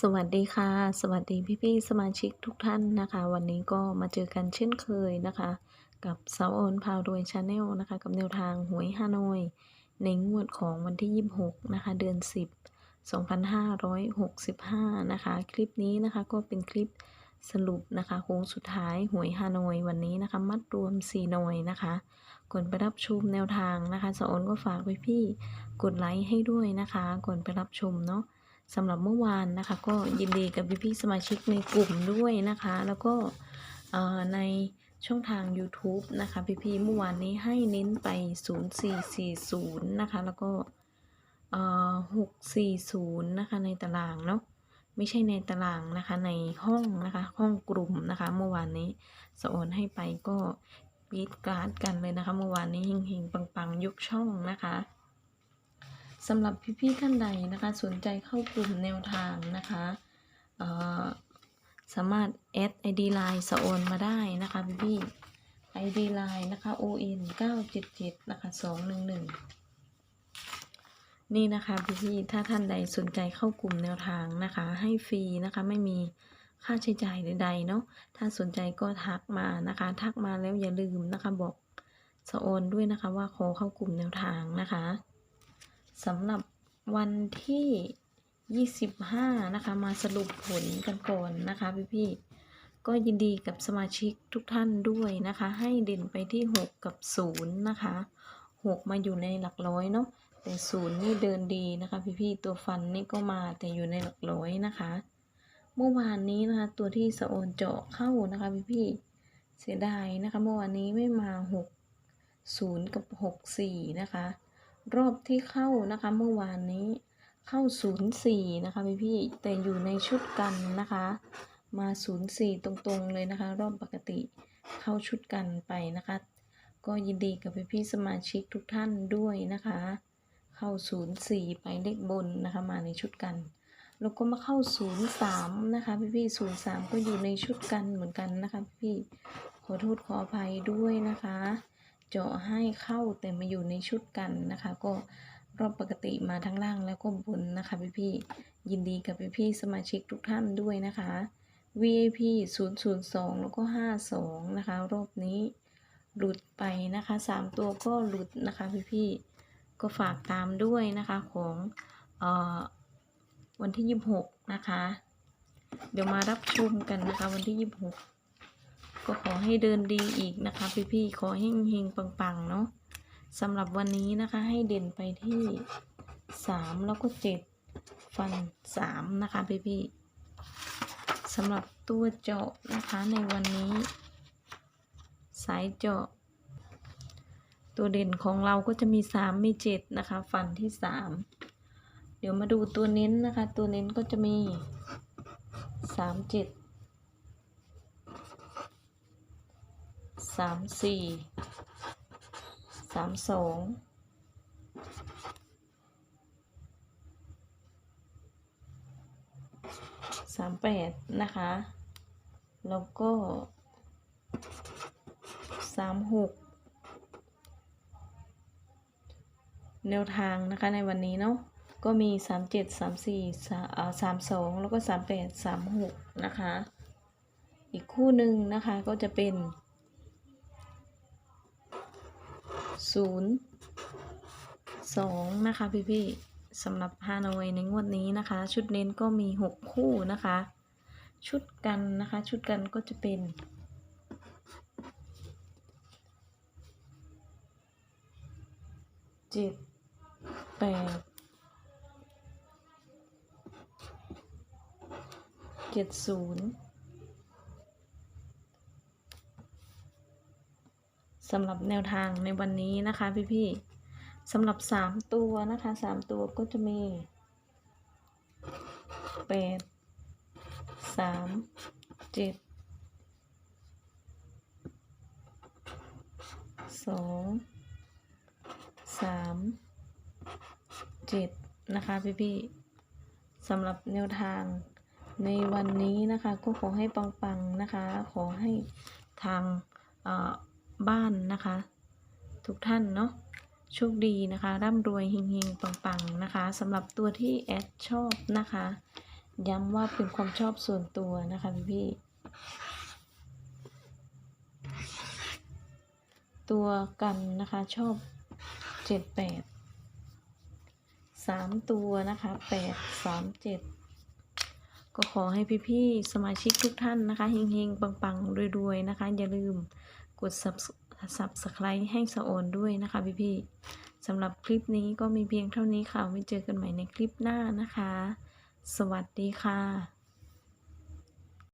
สวัสดีค่ะ สวัสดีพี่ๆสมาชิกทุกท่านนะคะ วันนี้ก็มาเจอกันเช่นเคยนะคะ กับสาวโอนพาวรวยชาแนลนะคะ กับแนวทางหวยฮานอย ในงวดของวันที่ 26 นะคะ เดือน 10 2565 นะคะ คลิปนี้นะคะก็เป็นคลิปสรุปนะคะโค้งสุดท้ายหวยฮานอยวันนี้นะคะ มัดรวม 4 หน่วยนะคะก่อนไปรับชมแนวทางนะคะสาวโอนก็ฝากไว้พี่กดไลค์ให้ด้วยนะคะก่อนไปรับชมเนาะ สำหรับเมื่อวานนะคะ ก็ยินดีกับพี่ๆสมาชิกในกลุ่มด้วยนะคะ แล้วก็ในช่องทาง YouTube นะคะ พี่ๆเมื่อวานนี้ให้เน้นไป 0440 นะคะ แล้วก็เอ่อ640 นะคะ ในตารางเนาะไม่ใช่ในตารางนะคะในห้องนะคะ ห้องกลุ่มนะคะ เมื่อวานนี้สโอนให้ไปก็ปีดกราดกันเลยนะคะ เมื่อวานนี้เฮงๆปังๆยกช่องนะคะ สำหรับพี่ๆท่านใดนะคะ สนใจเข้ากลุ่มแนวทางนะคะเอ่อสามารถแอด ID Line สโอนมาได้นะคะพี่ๆ ID Line นะคะ ON 977นะคะ211 นี่นะคะพี่ๆถ้าท่านใดสนใจเข้ากลุ่มแนวทางนะคะ ให้ฟรีนะคะไม่มีค่าใช้จ่ายใดๆเนาะถ้าสนใจก็ทักมานะคะ ทักมาแล้วอย่าลืมนะคะบอกสโอนด้วยนะคะว่าขอเข้ากลุ่มแนวทางนะคะ สำหรับวันที่ 25 นะคะ มาสรุปผลกันก่อนนะคะพี่ๆก็ยินดีกับสมาชิกทุกท่านด้วยนะคะ ให้เด่นไปที่ 6 กับ 0 นะคะ 6 มาอยู่ในหลักร้อยเนาะแต่ 0 นี่เดินดีนะคะพี่ๆตัวฟันนี่ก็มาแต่อยู่ในหลักร้อยนะคะ เมื่อวานนี้นะคะ ตัวที่สะโอนเจาะเข้านะคะพี่ๆเสียดายนะคะ เมื่อวานนี้ไม่มา 6 0 กับ 6 4 นะคะ รอบที่เข้านะคะเมื่อวานนี้เข้า 04 นะคะพี่พี่แต่อยู่ในชุดกันนะคะ มา 04 ตรงๆเลยนะคะ รอบปกติเข้าชุดกันไปนะคะ ก็ยินดีกับพี่พี่สมาชิกทุกท่านด้วยนะคะ เข้า 04 ไปเลขบนนะคะมาในชุดกัน แล้วก็มาเข้า 03 นะคะพี่พี่ๆ03 ก็อยู่ในชุดกันเหมือนกันนะคะพี่พี่ขอโทษขออภัยด้วยนะคะ เจาะให้เข้าแต่มาอยู่ในชุดกันนะคะ ก็รอบปกติมาทั้งล่างแล้วก็บนนะคะพี่ๆยินดีกับพี่ๆสมาชิกทุกท่านด้วยนะคะ VIP 002 แล้วก็ 52 นะคะ รอบนี้หลุดไปนะคะ 3 ตัวก็หลุดนะคะพี่ๆก็ฝากตามด้วยนะคะของออวันที่ 26 นะคะ เดี๋ยวมารับชมกันนะคะวันที่ 26 ก็ขอให้เดินดีอีกนะคะ พี่ๆขอเฮงเฮงๆปังๆเนาะสำหรับวันนี้นะคะให้เด่นไปที่สามแล้วก็เจ็ดฟันสามนะคะพี่ๆสำหรับตัวเจาะนะคะในวันนี้ สายเจาะ ตัวเด่นของเราก็จะมีสามมีเจ็ดนะคะฟันที่สามเดี๋ยวมาดูตัวเน้นนะคะ ตัวเน้นก็จะมีสามเจ็ด สามสี่สามสองสามแปดนะคะ แล้วก็สามหกแนวทางนะคะในวันนี้เนาะก็มีสามเจ็ดสามสี่สามสองแล้วก็สามแปดสามหกนะคะ อีกคู่หนึ่งนะคะก็จะเป็น ศูนย์สองนะคะพี่พี่ๆสำหรับฮานอยในงวดนี้นะคะ ชุดเน้นก็มีหกคู่นะคะ ชุดกันนะคะ ชุดกันก็จะเป็นเจ็ดแปดเจ็ดศูนย์ สำหรับแนวทางในวันนี้นะคะพี่ๆสำหรับสามตัวนะคะสามตัวก็จะมีแปดสามเจ็ดสองสามเจ็ดนะคะพี่ๆสำหรับแนวทางในวันนี้นะคะก็ขอให้ปังๆนะคะ ขอให้ทางอ่อ บ้านนะคะ ทุกท่านเนาะโชคดีนะคะ ร่ำรวยเฮงๆปังๆนะคะสำหรับตัวที่แอดชอบนะคะ ย้ำว่าเป็นความชอบส่วนตัวนะคะพี่ตัวกันนะคะชอบเจ็ดแปดสามตัวนะคะแปดสามเจ็ดก็ขอให้พี่ๆสมาชิกทุกท่านนะคะเฮงๆปังๆรวยๆนะคะ อย่าลืม กด subscribe ให้สะโอนด้วยนะคะพี่ๆสำหรับคลิปนี้ก็มีเพียงเท่านี้ค่ะไว้เจอกันใหม่ในคลิปหน้านะคะ สวัสดีค่ะ